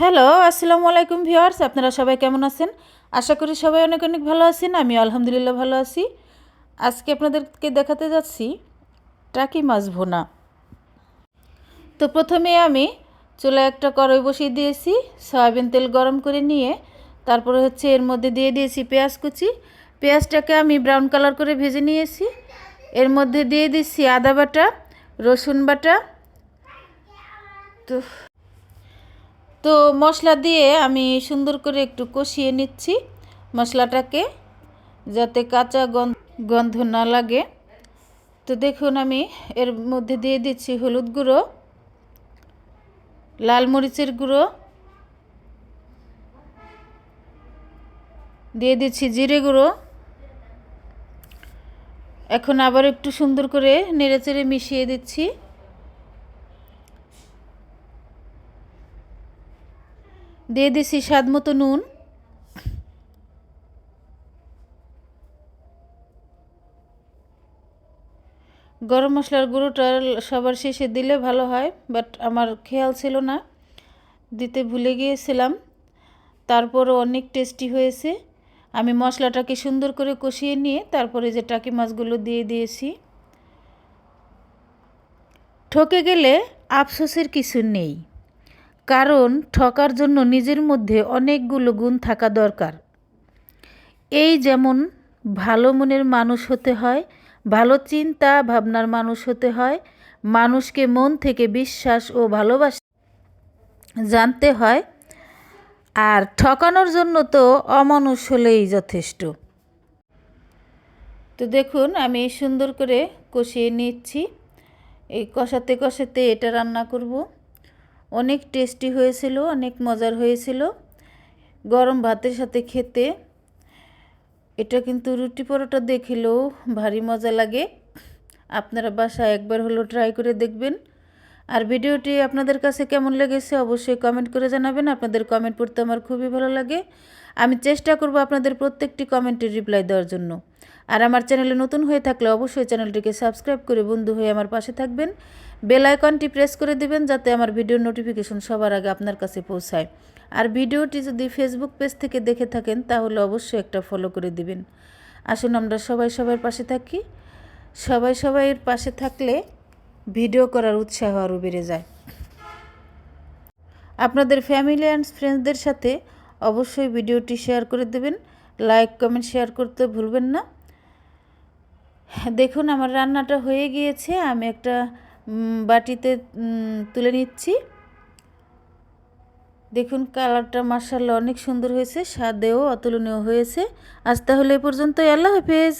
Hello, আসসালামু আলাইকুম viewers, আপনারা সবাই কেমন আছেন? আশা করি সবাই অনেক অনেক ভালো আছেন, আমি আলহামদুলিল্লাহ ভালো আছি। আজকে আপনাদেরকে দেখাতে যাচ্ছি টাকি মাছ ভোনা। তো প্রথমে আমি চুলায় একটা কড়াই বসিয়ে দিয়েছি, সয়াবিন তেল গরম করে নিয়ে, তারপরে হচ্ছে এর মধ্যে দিয়ে দিয়েছি পেঁয়াজ কুচি। পেঁয়াজটাকে আমি ব্রাউন কালার করে ভেজে নিয়েছি। এর মধ্যে দিয়ে দিচ্ছি আদা বাটা, রসুন বাটা। তো তো মশলা দিয়ে আমি সুন্দর করে একটু কষিয়ে নিচ্ছি মশলাটাকে যাতে কাঁচা গন্ধ না লাগে। তো দেখুন আমি এর মধ্যে দিয়ে দিচ্ছি হলুদ গুঁড়ো, লাল মরিচের গুঁড়ো, দিয়ে দিচ্ছি জিরে গুঁড়ো। এখন আবার একটু সুন্দর করে নেড়েচেড়ে মিশিয়ে দিচ্ছি। দিয়ে দিছি স্বাদ মতো নুন। গরম মশলার গুঁড়োটা সবার শেষে দিলে ভালো হয়, বাট আমার খেয়াল ছিল না। দিতে ভুলে গিয়েছিলাম। তারপরও অনেক টেস্টি হয়েছে। আমি মশলাটাকে সুন্দর করে কষিয়ে নিয়ে তারপরে যে টাকি মাছগুলো দিয়ে দিয়েছি। ঠকে গেলে আফসোসের কিছু নেই। কারণ ঠকার জন্য নিজের মধ্যে অনেকগুলো গুণ থাকা দরকার। এই যেমন ভালো মনের মানুষ হতে হয়, ভালো চিন্তা ভাবনার মানুষ হতে হয়, মানুষকে মন থেকে বিশ্বাস ও ভালোবাস জানতে হয়, আর ঠকানোর জন্য তো অমানুষ হলেই যথেষ্ট। তো দেখুন, আমি সুন্দর করে কষিয়ে নিচ্ছি। এই কষাতে কষাতে এটা রান্না করব। অনেক টেস্টি হয়েছিল, অনেক মজার হয়েছিল। গরম ভাতের সাথে খেতে। এটা কিন্তু রুটি পরোটা দেখিলেও ভারী মজা লাগে। আপনারা বাসায় একবার হলো ট্রাই করে দেখবেন। আর ভিডিওটি আপনাদের কাছে কেমন লেগেছে অবশ্যই কমেন্ট করে জানাবেন। আপনাদের কমেন্ট পড়তে আমার খুবই ভালো লাগে। আমি চেষ্টা করব আপনাদের প্রত্যেকটি কমেন্টের রিপ্লাই দেওয়ার জন্য। আর আমার চ্যানেলে নতুন হয়ে থাকলে অবশ্যই চ্যানেলটিকে সাবস্ক্রাইব করে বন্ধু হয়ে আমার পাশে থাকবেন। বেল আইকনটি প্রেস করে দিবেন যাতে আমার ভিডিওর নোটিফিকেশন সবার আগে আপনার কাছে পৌঁছায়। আর ভিডিওটি যদি ফেসবুক পেজ থেকে দেখে থাকেন, তাহলে অবশ্যই একটা ফলো করে দিবেন। আসুন আমরা সবাই সবার পাশে থাকি। সবাই সবাইয়ের পাশে থাকলে ভিডিও করার উৎসাহ আরও বেড়ে যায়। আপনাদের ফ্যামিলি অ্যান্ড ফ্রেন্ডসদের সাথে অবশ্যই ভিডিওটি শেয়ার করে দেবেন। লাইক কমেন্ট শেয়ার করতে ভুলবেন না। দেখুন, আমার রান্নাটা হয়ে গিয়েছে। আমি একটা বাটিতে তুলে নিচ্ছি। দেখুন, কালারটা মার্শাল্লাহ অনেক সুন্দর হয়েছে, স্বাদেও অতুলনীয় হয়েছে। আজ তাহলে এ পর্যন্ত আল্লাহ হাফেজ।